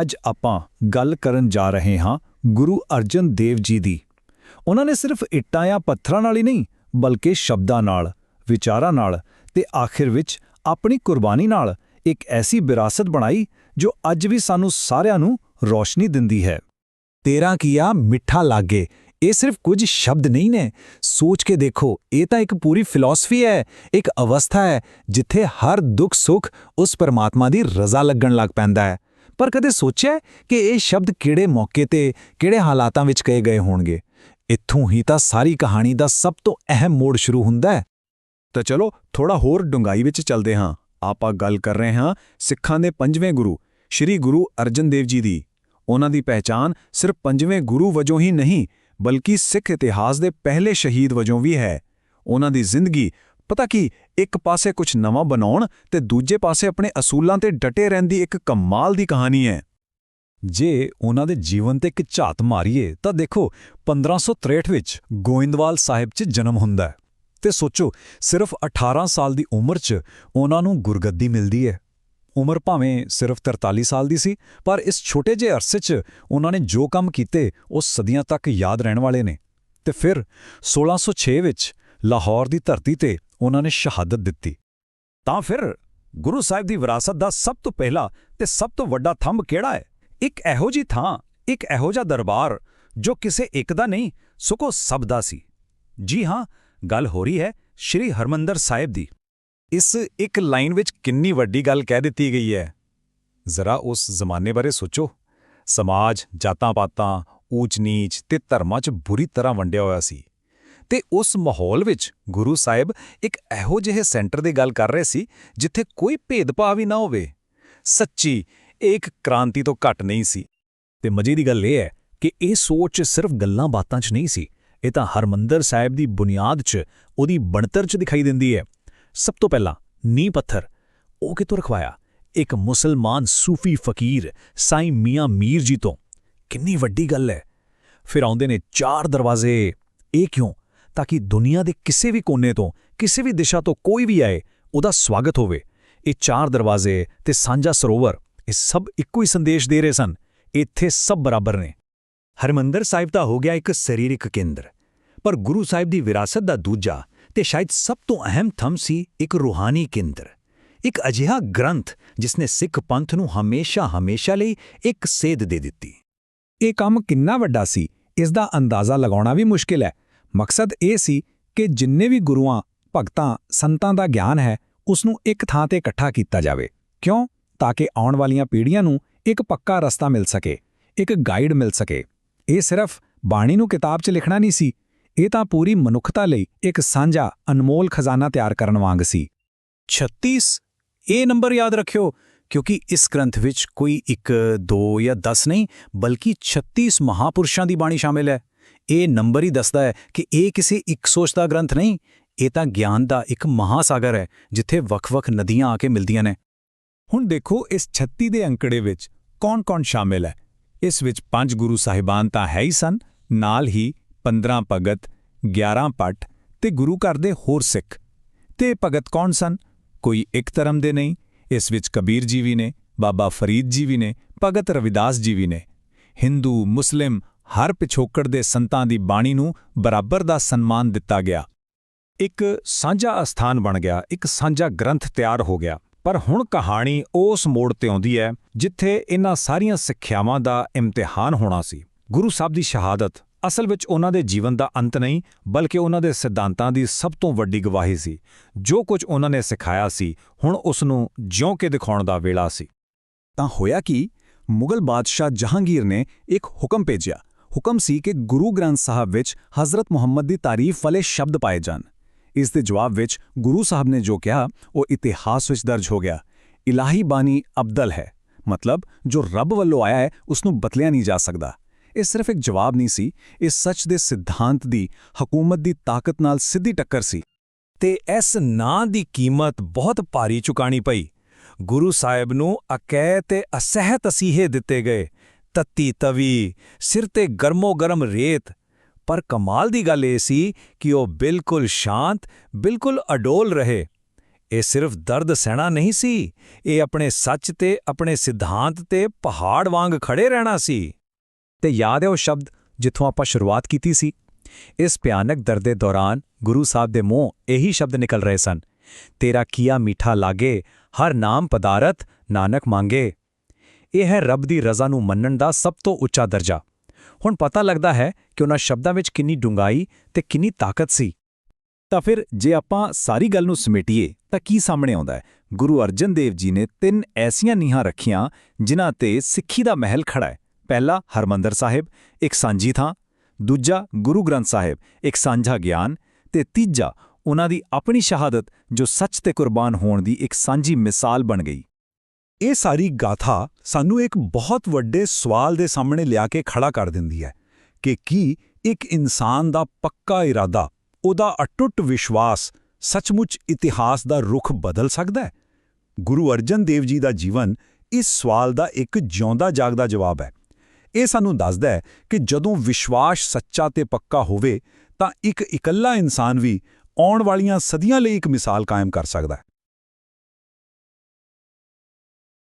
ਅੱਜ ਆਪਾਂ ਗੱਲ ਕਰਨ ਜਾ ਰਹੇ ਹਾਂ ਗੁਰੂ ਅਰਜਨ ਦੇਵ ਜੀ ਦੀ। ਉਹਨਾਂ ਨੇ ਸਿਰਫ ਇੱਟਾਂ ਜਾਂ ਪੱਥਰਾਂ ਨਾਲ ਹੀ ਨਹੀਂ, ਬਲਕਿ ਸ਼ਬਦਾਂ ਨਾਲ, ਵਿਚਾਰਾਂ ਨਾਲ ਤੇ ਆਖਿਰ ਵਿੱਚ ਆਪਣੀ ਕੁਰਬਾਨੀ ਨਾਲ ਇੱਕ ਐਸੀ ਵਿਰਾਸਤ ਬਣਾਈ ਜੋ ਅੱਜ ਵੀ ਸਾਨੂੰ ਸਾਰਿਆਂ ਨੂੰ ਰੋਸ਼ਨੀ ਦਿੰਦੀ ਹੈ। ਤੇਰਾ ਕੀਆ ਮਿੱਠਾ ਲਾਗੇ, ਇਹ ਸਿਰਫ ਕੁਝ ਸ਼ਬਦ ਨਹੀਂ ਨੇ। ਸੋਚ ਕੇ ਦੇਖੋ, ਇਹ ਤਾਂ ਇੱਕ ਪੂਰੀ ਫਿਲਾਸਫੀ ਹੈ, ਇੱਕ ਅਵਸਥਾ ਹੈ, ਜਿੱਥੇ ਹਰ ਦੁੱਖ ਸੁੱਖ ਉਸ ਪਰਮਾਤਮਾ ਦੀ ਰਜ਼ਾ ਲੱਗਣ ਲੱਗ ਪੈਂਦਾ ਹੈ। ਪਰ ਕਦੇ ਸੋਚਿਆ ਕਿ ਇਹ ਸ਼ਬਦ ਕਿਹੜੇ ਮੌਕੇ ਤੇ, ਕਿਹੜੇ ਹਾਲਾਤਾਂ ਵਿੱਚ ਕਹੇ ਗਏ ਹੋਣਗੇ? ਇੱਥੋਂ ਹੀ ਤਾਂ ਸਾਰੀ ਕਹਾਣੀ ਦਾ ਸਭ ਤੋਂ ਅਹਿਮ ਮੋੜ ਸ਼ੁਰੂ ਹੁੰਦਾ ਹੈ। ਤਾਂ ਚਲੋ ਥੋੜਾ ਹੋਰ ਡੂੰਘਾਈ ਵਿੱਚ ਚੱਲਦੇ ਹਾਂ। ਆਪਾਂ ਗੱਲ ਕਰ ਰਹੇ ਹਾਂ ਸਿੱਖਾਂ ਦੇ ਪੰਜਵੇਂ ਗੁਰੂ, ਸ੍ਰੀ ਗੁਰੂ ਅਰਜਨ ਦੇਵ ਜੀ ਦੀ। ਉਹਨਾਂ ਦੀ ਪਹਿਚਾਨ ਸਿਰਫ ਪੰਜਵੇਂ ਗੁਰੂ ਵਜੋਂ ਹੀ ਨਹੀਂ, ਬਲਕਿ ਸਿੱਖ ਇਤਿਹਾਸ ਦੇ ਪਹਿਲੇ ਸ਼ਹੀਦ ਵਜੋਂ ਵੀ ਹੈ। ਉਹਨਾਂ ਦੀ ਜ਼ਿੰਦਗੀ ਪਤਾ ਕੀ, ਇੱਕ ਪਾਸੇ ਕੁਝ ਨਵਾਂ ਬਣਾਉਣ ਤੇ ਦੂਜੇ ਪਾਸੇ ਆਪਣੇ ਅਸੂਲਾਂ ਤੇ ਡਟੇ ਰਹਿਣ ਦੀ ਇੱਕ ਕਮਾਲ ਦੀ ਕਹਾਣੀ ਹੈ। ਜੇ ਉਹਨਾਂ ਦੇ ਜੀਵਨ ਤੇ ਇੱਕ ਝਾਤ ਮਾਰੀਏ, ਤਾਂ ਦੇਖੋ 1563 ਵਿੱਚ ਗੋਇੰਦਵਾਲ ਸਾਹਿਬ 'ਚ ਜਨਮ ਹੁੰਦਾ ਹੈ। ਤੇ ਸੋਚੋ, ਸਿਰਫ 18 ਸਾਲ ਦੀ ਉਮਰ 'ਚ ਉਹਨਾਂ ਨੂੰ ਗੁਰਗੱਦੀ ਮਿਲਦੀ ਹੈ। ਉਮਰ ਭਾਵੇਂ ਸਿਰਫ 43 ਸਾਲ ਦੀ ਸੀ, ਪਰ ਇਸ ਛੋਟੇ ਜਿਹੇ ਅਰਸੇ 'ਚ ਉਹਨਾਂ ਨੇ ਜੋ ਕੰਮ ਕੀਤੇ, ਉਹ ਸਦੀਆਂ ਤੱਕ ਯਾਦ ਰਹਿਣ ਵਾਲੇ ਨੇ। ਤੇ ਫਿਰ 1606 ਵਿੱਚ ਲਾਹੌਰ ਦੀ ਧਰਤੀ ਤੇ ਉਹਨਾਂ ਨੇ ਸ਼ਹਾਦਤ ਦਿੱਤੀ। ਤਾਂ ਫਿਰ ਗੁਰੂ ਸਾਹਿਬ ਦੀ ਵਿਰਾਸਤ ਦਾ ਸਭ ਤੋਂ ਪਹਿਲਾ ਤੇ ਸਭ ਤੋਂ ਵੱਡਾ ਥੰਮ ਕਿਹੜਾ ਹੈ? ਇੱਕ ਇਹੋ ਜੀ ਥਾਂ, ਇੱਕ ਇਹੋ ਜਿਹਾ ਦਰਬਾਰ ਜੋ ਕਿਸੇ ਇੱਕ ਦਾ ਨਹੀਂ ਸੁਕੋ ਸਭ ਦਾ ਸੀ। ਜੀ ਹਾਂ, ਗੱਲ ਹੋ ਰਹੀ ਹੈ ਸ਼੍ਰੀ ਹਰਮੰਦਰ ਸਾਹਿਬ ਦੀ। ਇਸ ਇੱਕ ਲਾਈਨ ਵਿੱਚ ਕਿੰਨੀ ਵੱਡੀ ਗੱਲ ਕਹਿ ਦਿੱਤੀ ਗਈ ਹੈ। ਜ਼ਰਾ ਉਸ ਜ਼ਮਾਨੇ ਬਾਰੇ ਸੋਚੋ। ਸਮਾਜ ਜਾਤਾਂ-ਪਾਤਾਂ, ਊਚ-ਨੀਚ ਤੇ ਧਰਮਾਂ 'ਚ ਬੁਰੀ ਤਰ੍ਹਾਂ ਵੰਡਿਆ ਹੋਇਆ ਸੀ। ਤੇ ਉਸ ਮਾਹੌਲ ਵਿੱਚ ਗੁਰੂ ਸਾਹਿਬ ਇੱਕ ਇਹੋ ਜਿਹੇ ਸੈਂਟਰ ਦੀ ਗੱਲ ਕਰ ਰਹੇ ਸੀ, ਜਿੱਥੇ ਕੋਈ ਭੇਦਭਾਵ ਹੀ ਨਾ ਹੋਵੇ। ਸੱਚੀ, ਇਹ ਇੱਕ ਕ੍ਰਾਂਤੀ ਤੋਂ ਘੱਟ ਨਹੀਂ ਸੀ। ਤੇ ਮਜ਼ੇ ਦੀ ਗੱਲ ਇਹ ਹੈ ਕਿ ਇਹ ਸੋਚ ਸਿਰਫ ਗੱਲਾਂ ਬਾਤਾਂ 'ਚ ਨਹੀਂ ਸੀ। ਇਹ ਤਾਂ ਹਰਮੰਦਰ ਸਾਹਿਬ ਦੀ ਬੁਨਿਆਦ 'ਚ ਉਹਦੀ ਬਣਤਰ 'ਚ ਦਿਖਾਈ ਦਿੰਦੀ ਹੈ। ਸਭ ਤੋਂ ਪਹਿਲਾਂ ਨੀ ਪੱਥਰ। ਉਹ ਕਿਤੋਂ ਰਖਵਾਇਆ? ਇੱਕ ਮੁਸਲਮਾਨ ਸੂਫੀ ਫਕੀਰ ਸਾਈਂ ਮੀਆਂ ਮੀਰ ਜੀ ਤੋਂ। ਕਿੰਨੀ ਵੱਡੀ ਗੱਲ ਹੈ। ਫਿਰ ਆਉਂਦੇ ਨੇ ਚਾਰ ਦਰਵਾਜ਼ੇ। ਇਹ ਕਿਉਂ? ਤਾਂ ਕਿ ਦੁਨੀਆ ਦੇ ਕਿਸੇ ਵੀ ਕੋਨੇ ਤੋਂ, ਕਿਸੇ ਵੀ ਦਿਸ਼ਾ ਤੋਂ ਕੋਈ ਵੀ ਆਏ, ਉਹਦਾ ਸਵਾਗਤ ਹੋਵੇ। ਇਹ ਚਾਰ ਦਰਵਾਜ਼ੇ ਤੇ ਸਾਂਝਾ ਸਰੋਵਰ, ਇਹ ਸਭ ਇੱਕੋ ਹੀ ਸੰਦੇਸ਼ ਦੇ ਰਹੇ ਸਨ। ਇੱਥੇ ਸਭ ਬਰਾਬਰ ਨੇ। ਹਰਮੰਦਰ ਸਾਹਿਬ ਤਾਂ ਹੋ ਗਿਆ ਇੱਕ ਸਰੀਰਕ ਕੇਂਦਰ। ਪਰ ਗੁਰੂ ਸਾਹਿਬ ਦੀ ਵਿਰਾਸਤ ਦਾ ਦੂਜਾ ਤੇ ਸ਼ਾਇਦ ਸਭ ਤੋਂ ਅਹਿਮ ਥੰਮ ਸੀ ਇੱਕ ਰੂਹਾਨੀ ਕੇਂਦਰ। ਇੱਕ ਅਜਿਹਾ ਗ੍ਰੰਥ ਜਿਸਨੇ ਸਿੱਖ ਪੰਥ ਨੂੰ ਹਮੇਸ਼ਾ ਹਮੇਸ਼ਾ ਲਈ ਇੱਕ ਸੇਧ ਦੇ ਦਿੱਤੀ। ਇਹ ਕੰਮ ਕਿੰਨਾ ਵੱਡਾ ਸੀ, ਇਸ ਦਾ ਅੰਦਾਜ਼ਾ ਲਗਾਉਣਾ ਵੀ ਮੁਸ਼ਕਿਲ ਹੈ। ਮਕਸਦ ਇਹ ਸੀ ਕਿ ਜਿੰਨੇ ਵੀ ਗੁਰੂਆਂ, ਭਗਤਾਂ, ਸੰਤਾਂ ਦਾ ਗਿਆਨ ਹੈ ਉਸ ਨੂੰ ਇੱਕ ਥਾਂ ਤੇ ਇਕੱਠਾ ਕੀਤਾ ਜਾਵੇ। ਕਿਉਂ? ਤਾਂ ਕਿ ਆਉਣ ਵਾਲੀਆਂ ਪੀੜ੍ਹੀਆਂ ਨੂੰ ਇੱਕ ਪੱਕਾ ਰਸਤਾ ਮਿਲ ਸਕੇ, ਇੱਕ ਗਾਈਡ ਮਿਲ ਸਕੇ। ਇਹ ਸਿਰਫ ਬਾਣੀ ਨੂੰ ਕਿਤਾਬ 'ਚ ਲਿਖਣਾ ਨਹੀਂ ਸੀ, ਇਹ ਤਾਂ ਪੂਰੀ ਮਨੁੱਖਤਾ ਲਈ ਇੱਕ ਸਾਂਝਾ, ਅਨਮੋਲ ਖਜ਼ਾਨਾ ਤਿਆਰ ਕਰਨ ਵਾਂਗ ਸੀ। 36 ਇਹ ਨੰਬਰ ਯਾਦ ਰੱਖਿਓ, ਕਿਉਂਕਿ ਇਸ ਗ੍ਰੰਥ ਵਿੱਚ ਕੋਈ 1 2 ਜਾਂ 10 ਨਹੀਂ, ਬਲਕਿ 36 ਮਹਾਪੁਰਸ਼ਾਂ ਦੀ ਬਾਣੀ ਸ਼ਾਮਿਲ ਹੈ। ਇਹ ਨੰਬਰ ਹੀ ਦੱਸਦਾ ਹੈ ਕਿ ਇਹ ਕਿਸੇ ਇੱਕ ਸੋਚ ਦਾ ਗ੍ਰੰਥ ਨਹੀਂ, ਇਹ ਤਾਂ ਗਿਆਨ ਦਾ ਇੱਕ ਮਹਾਸਾਗਰ ਹੈ, ਜਿੱਥੇ ਵੱਖ-ਵੱਖ ਨਦੀਆਂ ਆ ਕੇ ਮਿਲਦੀਆਂ ਨੇ। ਹੁਣ ਦੇਖੋ ਇਸ 36 ਦੇ ਅੰਕੜੇ ਵਿੱਚ ਕੌਣ-ਕੌਣ ਸ਼ਾਮਿਲ ਹੈ। ਇਸ ਵਿੱਚ ਪੰਜ ਗੁਰੂ ਸਾਹਿਬਾਨ ਤਾਂ ਹੈ ਹੀ ਸਨ, ਨਾਲ ਹੀ 15 ਭਗਤ 11 ਪੱਟ ਤੇ ਗੁਰੂ ਘਰ ਦੇ ਹੋਰ ਸਿੱਖ। ਤੇ ਭਗਤ ਕੌਣ ਸਨ? ਕੋਈ ਇੱਕ ਧਰਮ ਦੇ ਨਹੀਂ, ਇਸ ਵਿੱਚ ਕਬੀਰ ਜੀ ਵੀ ਨੇ, ਬਾਬਾ ਫਰੀਦ ਜੀ ਵੀ ਨੇ, ਭਗਤ ਰਵਿਦਾਸ ਜੀ ਵੀ ਨੇ। ਹਿੰਦੂ, ਮੁਸਲਿਮ ਹਰ ਪਿਛੋਕੜ ਦੇ ਸੰਤਾਂ ਦੀ ਬਾਣੀ ਨੂੰ ਬਰਾਬਰ ਦਾ ਸਨਮਾਨ ਦਿੱਤਾ ਗਿਆ। ਇੱਕ ਸਾਂਝਾ ਅਸਥਾਨ ਬਣ ਗਿਆ, ਇੱਕ ਸਾਂਝਾ ਗ੍ਰੰਥ ਤਿਆਰ ਹੋ ਗਿਆ। ਪਰ ਹੁਣ ਕਹਾਣੀ ਉਸ ਮੋੜ ਤੇ ਆਉਂਦੀ ਹੈ ਜਿੱਥੇ ਇਹਨਾਂ ਸਾਰੀਆਂ ਸਿੱਖਿਆਵਾਂ ਦਾ ਇਮਤਿਹਾਨ ਹੋਣਾ ਸੀ। ਗੁਰੂ ਸਾਹਿਬ ਦੀ ਸ਼ਹਾਦਤ ਅਸਲ ਵਿੱਚ ਉਹਨਾਂ ਦੇ ਜੀਵਨ ਦਾ ਅੰਤ ਨਹੀਂ, ਬਲਕਿ ਉਹਨਾਂ ਦੇ ਸਿਧਾਂਤਾਂ ਦੀ ਸਭ ਤੋਂ ਵੱਡੀ ਗਵਾਹੀ ਸੀ। ਜੋ ਕੁਝ ਉਹਨਾਂ ਨੇ ਸਿਖਾਇਆ ਸੀ, ਹੁਣ ਉਸ ਨੂੰ ਜਿਉਂ ਕੇ ਦਿਖਾਉਣ ਦਾ ਵੇਲਾ ਸੀ। ਤਾਂ ਹੋਇਆ ਕਿ, ਮੁਗਲ ਬਾਦਸ਼ਾਹ ਜਹਾਂਗੀਰ ਨੇ ਇੱਕ ਹੁਕਮ ਭੇਜਿਆ। ਹੁਕਮ ਸੀ ਕਿ ਗੁਰੂ ਗ੍ਰੰਥ ਸਾਹਿਬ ਵਿੱਚ ਹਜ਼ਰਤ ਮੁਹੰਮਦ ਦੀ ਤਾਰੀਫ ਵਾਲੇ ਸ਼ਬਦ ਪਾਏ ਜਾਣ। ਇਸ ਦੇ ਜਵਾਬ ਵਿੱਚ ਗੁਰੂ ਸਾਹਿਬ ਨੇ ਜੋ ਕਿਹਾ, ਉਹ ਇਤਿਹਾਸ ਵਿੱਚ ਦਰਜ ਹੋ ਗਿਆ। ਇਲਾਹੀ ਬਾਣੀ ਅਬਦਲ ਹੈ, ਮਤਲਬ ਜੋ ਰੱਬ ਵੱਲੋਂ ਆਇਆ ਹੈ ਉਸ ਨੂੰ ਬਤਲਿਆ ਨਹੀਂ ਜਾ ਸਕਦਾ। ਇਹ ਸਿਰਫ ਇੱਕ ਜਵਾਬ ਨਹੀਂ ਸੀ, ਇਹ ਸੱਚ ਦੇ ਸਿਧਾਂਤ ਦੀ, ਹਕੂਮਤ ਦੀ ਤਾਕਤ ਨਾਲ ਸਿੱਧੀ ਟੱਕਰ ਸੀ। ਤੇ ਇਸ ਨਾਂ ਦੀ ਕੀਮਤ ਬਹੁਤ ਭਾਰੀ ਚੁਕਾਣੀ ਪਈ। ਗੁਰੂ ਸਾਹਿਬ ਨੂੰ ਅਕੈ ਤੇ ਅਸਹਿ ਤਸੀਹੇ ਦਿੱਤੇ ਗਏ। ਤੱਤੀ ਤਵੀ, ਸਿਰ ਤੇ ਗਰਮੋ ਗਰਮ ਰੇਤ। ਪਰ ਕਮਾਲ ਦੀ ਗੱਲ ਇਹ ਸੀ ਕਿ ਉਹ ਬਿਲਕੁਲ ਸ਼ਾਂਤ, ਬਿਲਕੁਲ ਅਡੋਲ ਰਹੇ। ਇਹ ਸਿਰਫ ਦਰਦ ਸਹਿਣਾ ਨਹੀਂ ਸੀ, ਇਹ ਆਪਣੇ ਸੱਚ ਤੇ ਆਪਣੇ ਸਿਧਾਂਤ ਤੇ ਪਹਾੜ ਵਾਂਗ ਖੜੇ ਰਹਿਣਾ ਸੀ। ਤੇ ਯਾਦ ਹੈ ਉਹ ਸ਼ਬਦ ਜਿੱਥੋਂ ਆਪਾਂ ਸ਼ੁਰੂਆਤ ਕੀਤੀ ਸੀ? ਇਸ ਭਿਆਨਕ ਦਰਦ ਦੇ ਦੌਰਾਨ ਗੁਰੂ ਸਾਹਿਬ ਦੇ ਮੂੰਹ ਇਹੀ ਸ਼ਬਦ ਨਿਕਲ ਰਹੇ ਸਨ, ਤੇਰਾ ਕੀਆ ਮੀਠਾ ਲਾਗੇ, ਹਰ ਨਾਮ ਪਦਾਰਥ, ਨਾਨਕ ਮੰਗੇ। ਇਹ ਹੈ ਰੱਬ ਦੀ ਰਜ਼ਾ ਨੂੰ ਮੰਨਣ ਦਾ ਸਭ ਤੋਂ ਉੱਚਾ ਦਰਜਾ। ਹੁਣ ਪਤਾ ਲੱਗਦਾ ਹੈ ਕਿ ਉਹਨਾਂ ਸ਼ਬਦਾਂ ਵਿੱਚ ਕਿੰਨੀ ਡੂੰਘਾਈ ਤੇ ਕਿੰਨੀ ਤਾਕਤ ਸੀ। ਤਾਂ ਫਿਰ ਜੇ ਆਪਾਂ ਸਾਰੀ ਗੱਲ ਨੂੰ ਸਮੇਟੀਏ, ਤਾਂ ਕੀ ਸਾਹਮਣੇ ਆਉਂਦਾ ਹੈ? ਗੁਰੂ ਅਰਜਨ ਦੇਵ ਜੀ ਨੇ ਤਿੰਨ ਐਸੀਆਂ ਨੀਹਾਂ ਰੱਖੀਆਂ, ਜਿਨ੍ਹਾਂ ਤੇ ਸਿੱਖੀ ਦਾ ਮਹਿਲ ਖੜਾ ਹੈ। ਪਹਿਲਾ, ਹਰਮੰਦਰ ਸਾਹਿਬ, ਇੱਕ ਸਾਂਝੀ ਥਾਂ। ਦੂਜਾ, ਗੁਰੂ ਗ੍ਰੰਥ ਸਾਹਿਬ, ਇੱਕ ਸਾਂਝਾ ਗਿਆਨ। ਤੇ ਤੀਜਾ, ਉਹਨਾਂ ਦੀ ਆਪਣੀ ਸ਼ਹਾਦਤ ਜੋ ਸੱਚ ਤੇ ਕੁਰਬਾਨ ਹੋਣ ਦੀ ਇੱਕ ਸਾਂਝੀ ਮਿਸਾਲ ਬਣ ਗਈ। ਇਹ ਸਾਰੀ ਗਾਥਾ ਸਾਨੂੰ ਇੱਕ ਬਹੁਤ ਵੱਡੇ ਸਵਾਲ ਦੇ ਸਾਹਮਣੇ ਲਿਆ ਕੇ ਖੜਾ ਕਰ ਦਿੰਦੀ ਹੈ ਕਿ ਕੀ ਇੱਕ ਇਨਸਾਨ ਦਾ ਪੱਕਾ ਇਰਾਦਾ, ਉਹਦਾ ਅਟੁੱਟ ਵਿਸ਼ਵਾਸ ਸੱਚਮੁੱਚ ਇਤਿਹਾਸ ਦਾ ਰੁਖ ਬਦਲ ਸਕਦਾ ਹੈ? ਗੁਰੂ ਅਰਜਨ ਦੇਵ ਜੀ ਦਾ ਜੀਵਨ ਇਸ ਸਵਾਲ ਦਾ ਇੱਕ ਜਿਉਂਦਾ ਜਾਗਦਾ ਜਵਾਬ ਹੈ। ਇਹ ਸਾਨੂੰ ਦੱਸਦਾ ਹੈ ਕਿ ਜਦੋਂ ਵਿਸ਼ਵਾਸ ਸੱਚਾ ਤੇ ਪੱਕਾ ਹੋਵੇ ਤਾਂ ਇੱਕ ਇਕੱਲਾ ਇਨਸਾਨ ਵੀ ਆਉਣ ਵਾਲੀਆਂ ਸਦੀਆਂ ਲਈ ਇੱਕ ਮਿਸਾਲ ਕਾਇਮ ਕਰ ਸਕਦਾ ਹੈ।